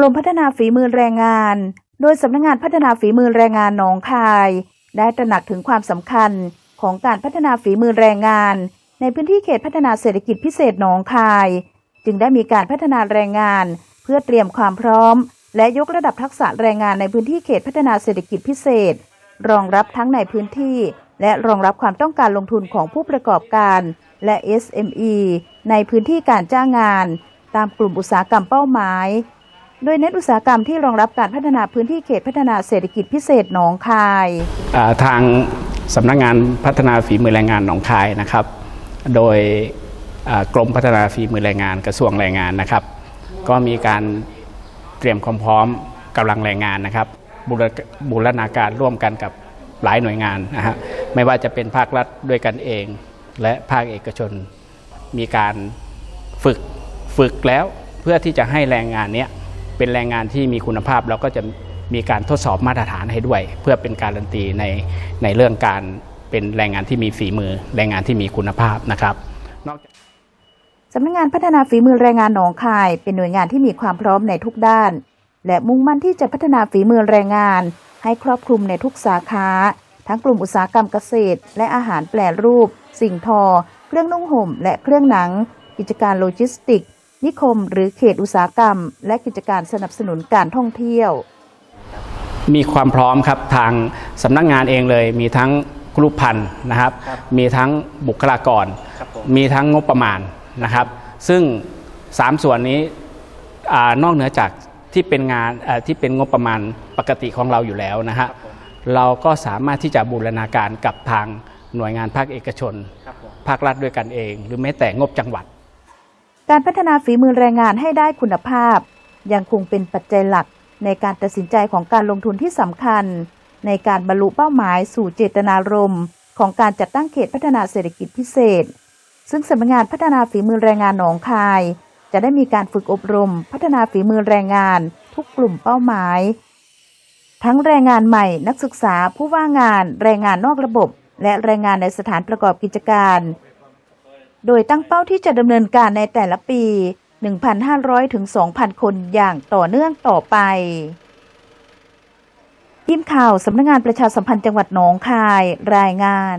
กรมพัฒนาฝีมือแรงงาน โดยสำนักงงานพัฒนาฝีมือแรงงานหนองคาย ได้ตระหนักถึงความสำคัญของการพัฒนาฝีมือแรงงาน ในพื้นที่เขตพัฒนาเศรษฐกิจพิเศษหนองคาย จึงได้มีการพัฒนาแรงงาน เพื่อเตรียมความพร้อม และยกระดับทักษะแรงงานในพื้นที่เขตพัฒนาเศรษฐกิจพิเศษ รองรับทั้งในพื้นที่ และรองรับความต้องการลงทุนของผู้ประกอบการ และ SME ในพื้นที่การจ้างงาน ตามกลุ่มอุตสาหกรรมเป้าหมาย โดยเน้นอุตสาหกรรมที่รองรับการพัฒนาพื้นที่เขตพัฒนาเศรษฐกิจพิเศษหนองคายทางสำนักงานพัฒนาฝีมือแรงงานหนองคายนะครับ โดยกรมพัฒนาฝีมือแรงงานกระทรวงแรงงานนะครับ ก็มีการเตรียมความพร้อมกำลังแรงงานนะครับบูรบูรณาการร่วมกันกับหลายหน่วยงานนะฮะไม่ว่าจะเป็นภาครัฐด้วยกันเอง และภาคเอกชนมีการฝึกฝึกแล้วเพื่อที่จะให้แรงงานเนี้ย เป็นแรงงานที่มีคุณภาพเราก็จะมีการทดสอบมาตรฐานให้ด้วย เพื่อเป็นการันตีในในเรื่องการเป็นแรงงานที่มีฝีมือ แรงงานที่มีคุณภาพนะครับนอกจากสำนักงานพัฒนาฝีมือแรงงานหนองคาย เป็นหน่วยงานที่มีความพร้อมในทุกด้าน และมุ่งมั่นที่จะพัฒนาฝีมือแรงงาน ให้ครอบคลุมในทุกสาขาทั้งกลุ่มอุตสาหกรรมเกษตร และอาหารแปรรูป สิ่งทอ เครื่องนุ่งห่ม และเครื่องหนัง กิจการโลจิสติกส์ นิคมหรือเขตอุตสาหกรรม และกิจการสนับสนุนการท่องเที่ยว มีความพร้อมครับทางสำนักงานเองเลย มีทั้งกรุ๊ปพันธุ์นะครับ มีทั้งบุคลากร มีทั้งงบประมาณนะครับ ซึ่ง 3 ส่วนนี้อานอกเหนือจากที่เป็นงานอ่าที่เป็นงบประมาณปกติของเราอยู่แล้วนะฮะเราก็สามารถที่จะบูรณาการกับทางหน่วยงานภาคเอกชน ภาครัฐด้วยกันเอง หรือแม้แต่งบจังหวัด การพัฒนาฝีมือแรงงานให้ได้คุณภาพ ยังคงเป็นปัจจัยหลักในการตัดสินใจของการลงทุนที่สำคัญ ในการบรรลุเป้าหมายสู่เจตนารมณ์ ของการจัดตั้งเขตพัฒนาเศรษฐกิจพิเศษ ซึ่งสำนักงานพัฒนาฝีมือแรงงานหนองคาย จะได้มีการฝึกอบรม พัฒนาฝีมือแรงงาน ทุกกลุ่มเป้าหมาย ทั้งแรงงานใหม่นักศึกษาผู้ว่างงาน แรงงานนอกระบบ และแรงงานในสถานประกอบกิจการ โดยตั้งเป้าที่จะดำเนินการในแต่ละปี 1,500 ถึง 2,000 คนอย่างต่อเนื่องต่อไปทีมข่าวสำนักงานประชาสัมพันธ์จังหวัดหนองคายรายงาน